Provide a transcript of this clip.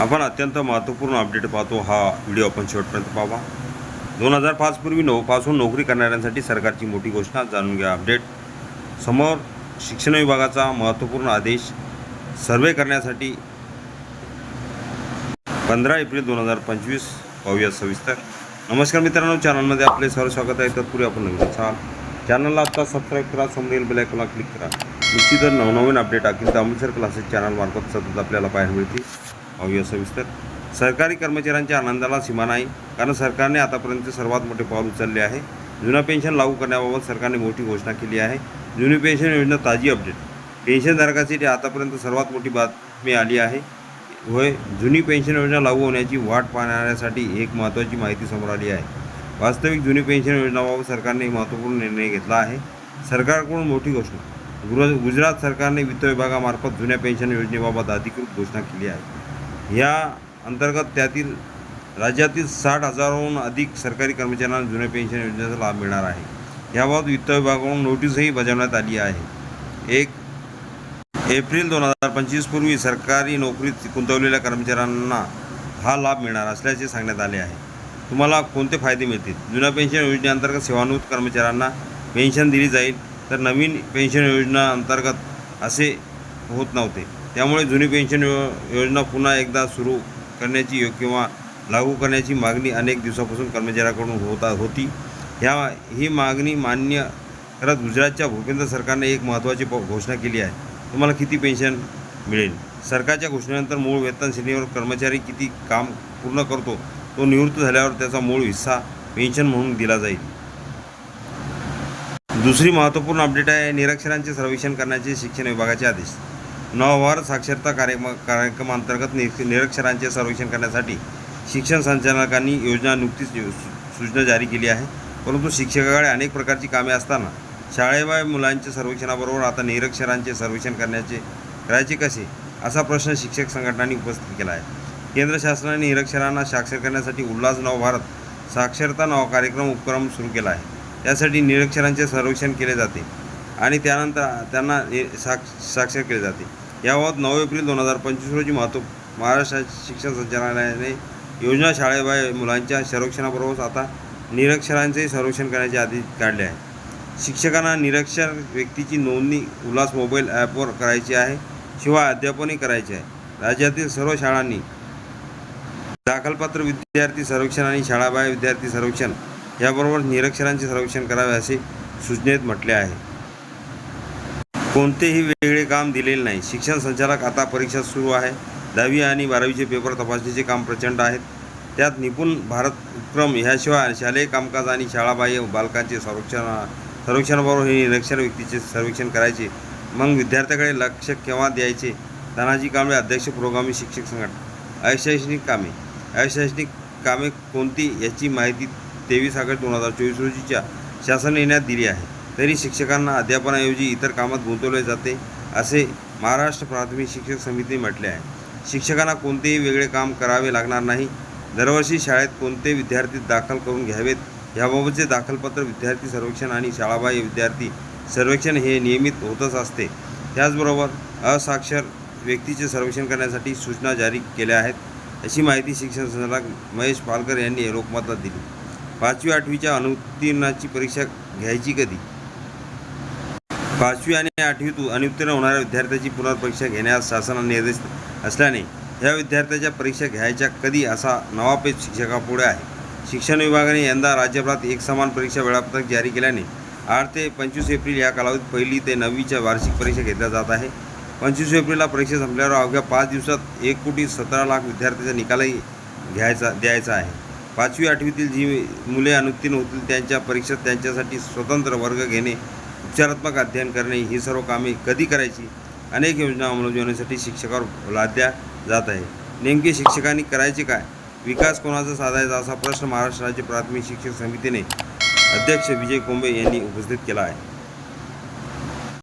आपण अत्यंत महत्त्वपूर्ण अपडेट पाहतो. हा व्हिडिओ आपण शेवटपर्यंत पाहावा. दोन हजार पाचपूर्वी नऊ पासून नोकरी करणाऱ्यांसाठी सरकारची मोठी घोषणा. जाणून घ्या अपडेट समोर शिक्षण विभागाचा महत्त्वपूर्ण आदेश. सर्वे करण्यासाठी पंधरा एप्रिल दोन हजार पंचवीस. पाहूया सविस्तर. नमस्कार मित्रांनो चॅनलमध्ये आपले सर्व स्वागत आहे. तत्पूर्वी आपण नवीन असाल चॅनलला आत्ता सबस्क्राईब करा समोरील बेल आयकॉनला क्लिक करा. निश्चितच नवनवीन अपडेट अखिल अमृतसर क्लासेस चॅनलमार्फत सतत आपल्याला पाहायला मिळतील. पाहूया सविस्तर सरकारी कर्मचाऱ्यांच्या आनंदाला सीमा नाही. कारण सरकारने आतापर्यंत सर्वात मोठे पाऊल उचलले आहे. जुना पेन्शन लागू करण्याबाबत सरकारने मोठी घोषणा केली आहे. जुनी पेन्शन योजना ताजी अपडेट. पेन्शनधारकासाठी आतापर्यंत सर्वात मोठी बातमी आली आहे. होय जुनी पेन्शन योजना लागू होण्याची वाट पाहणाऱ्यासाठी एक महत्त्वाची माहिती समोर आली आहे. वास्तविक जुनी पेन्शन योजनाबाबत सरकारने महत्त्वपूर्ण निर्णय घेतला आहे. सरकारकडून मोठी घोषणा. गुजरात सरकारने वित्त विभागामार्फत जुन्या पेन्शन योजनेबाबत अधिकृत घोषणा केली आहे. या अंतर्गत त्यातील राज्यातील साठ हजाराहून अधिक सरकारी कर्मचाऱ्यांना जुन्या पेन्शन योजनेचा लाभ मिळणार आहे. याबाबत वित्त विभागाकडून नोटीसही बजावण्यात आली आहे. एक एप्रिल दोन हजार पंचवीसपूर्वी सरकारी नोकरीत गुंतवलेल्या कर्मचाऱ्यांना हा लाभ मिळणार असल्याचे सांगण्यात आले आहे. तुम्हाला कोणते फायदे मिळतील? जुन्या पेन्शन योजनेअंतर्गत सेवानिवृत्त कर्मचाऱ्यांना पेन्शन दिली जाईल तर नवीन पेन्शन योजना अंतर्गत असे होत नव्हते. त्यामुळे जुनी पेन्शन यो योजना पुन्हा एकदा सुरू करण्याची किंवा लागू करण्याची मागणी अनेक दिवसापासून कर्मचाऱ्याकडून होता होती. ह्या ही मागणी मान्य करत गुजरातच्या भूपेंद्र सरकारने एक महत्त्वाची प- घोषणा केली आहे. तुम्हाला किती पेन्शन मिळेल? सरकारच्या घोषणेनंतर मूळ वेतन श्रेणीवर कर्मचारी किती काम पूर्ण करतो तो निवृत्त झाल्यावर त्याचा मूळ हिस्सा पेन्शन म्हणून दिला जाईल. दुसरी महत्त्वपूर्ण अपडेट आहे निरक्षरांचे सर्वेक्षण करण्याचे शिक्षण विभागाचे आदेश. नवभारत साक्षरता कार्यक्रम कार्यक्रमांतर्गत नि निरक्षरांचे सर्वेक्षण करण्यासाठी शिक्षण संचालकांनी योजना नुकतीच सू- सूचना जारी केली आहे. परंतु शिक्षकाकडे अनेक प्रकारची कामे असताना शाळेबाय मुलांच्या सर्वेक्षणाबरोबर आता निरक्षरांचे सर्वेक्षण करण्याचे करायचे कसे असा प्रश्न शिक्षक संघटनांनी उपस्थित केला आहे. केंद्र शासनाने निरक्षरांना साक्षर करण्यासाठी उल्हास नवभारत साक्षरता नाव कार्यक्रम उपक्रम सुरू केला आहे. त्यासाठी निरक्षरांचे सर्वेक्षण केले जाते आणि त्यानंतर त्यांना नि- साक्ष साक्षर केले जाते. याबाबत नऊ एप्रिल दोन हजार पंचवीस रोजी वाहतूक महाराष्ट्र शिक्षण संचालनालयाने योजना शाळेबाहेर मुलांच्या सर्वेक्षणाबरोबरच आता निरक्षरांचे सर्वेक्षण करण्याचे आदेश काढले आहे शिक्षकांना निरक्षर व्यक्तीची नोंदणी उल्हास मोबाईल ॲपवर करायची आहे शिवाय अध्यापनही करायचे आहे. राज्यातील सर्व शाळांनी दाखलपात्र विद्यार्थी सर्वेक्षण आणि शाळाबाह्य विद्यार्थी सर्वेक्षण याबरोबर निरक्षरांचे सर्वेक्षण करावे असे सूचनेत म्हटले आहे. कोणतेही वेगळे काम दिलेले नाही. शिक्षण संचालक आता परीक्षा सुरू आहे. दहावी आणि बारावीचे पेपर तपासणीचे काम प्रचंड आहेत. त्यात निपुण भारत उपक्रम ह्याशिवाय शालेय कामकाज आणि शाळाबाह्य बालकांचे संरक्षण संरक्षणाबरोबर हे निरक्षर व्यक्तीचे सर्वेक्षण करायचे. मग विद्यार्थ्याकडे लक्ष केव्हा द्यायचे. तानाजी कांबळे अध्यक्ष पुरोगामी शिक्षक संघटना. अशैक्षणिक कामे. अशैक्षणिक कामे कोणती याची माहिती तेवीस ऑगस्ट दोन हजार चोवीस रोजीच्या शासन निर्णयात दिली आहे. तरी शिक्षकांना अध्यापनाऐवजी इतर कामात गुंतवले जाते असे महाराष्ट्र प्राथमिक शिक्षक समितीने म्हटले आहे. शिक्षकांना कोणतेही वेगळे काम करावे लागणार नाही. दरवर्षी शाळेत कोणते विद्यार्थी दाखल करून घ्यावेत याबाबतचे दाखलपत्र विद्यार्थी सर्वेक्षण आणि शाळाबाह्य विद्यार्थी सर्वेक्षण हे नियमित होतच असते. त्याचबरोबर असाक्षर व्यक्तीचे सर्वेक्षण करण्यासाठी सूचना जारी केल्या आहेत अशी माहिती शिक्षण संचालक महेश पालकर यांनी लोकमतात दिली. पाचवी आठवीच्या अनुत्तीर्णाची परीक्षा घ्यायची कधी? पाचवी आणि आठवीत अनुत्तीर्ण होणाऱ्या विद्यार्थ्याची पुनर्परीक्षा घेण्यास शासनाने निर्देश असल्याने या विद्यार्थ्याच्या परीक्षा घ्यायच्या कधी असा नवापेच शिक्षकापुढे आहे. शिक्षण विभागाने यंदा राज्यभरात एकसमान परीक्षा वेळापत्रक जारी केल्याने आठ ते पंचवीस एप्रिल या कालावधीत पहिली ते नववीच्या वार्षिक परीक्षा घेतल्या जात आहे. पंचवीस एप्रिलला परीक्षा संपल्यावर अवघ्या पाच दिवसात एक कोटी सतरा लाख विद्यार्थ्यांचा निकालही घ्यायचा द्यायचा आहे. पाचवी आठवीतील जी मुले अनुत्तीर्ण होतील त्यांच्या परीक्षेत त्यांच्यासाठी स्वतंत्र वर्ग घेणे उपचारात्मक अध्ययन करणे ही सर्व कामे कधी करायची? अनेक योजना अंमलबजावणीसाठी शिक्षकावर लादल्या जात आहे. नेमके शिक्षकांनी करायचे काय? विकास कोणाचा साधायचा असा प्रश्न महाराष्ट्र राज्य प्राथमिक शिक्षक समितीने अध्यक्ष विजय कोंबे यांनी उपस्थित केला आहे.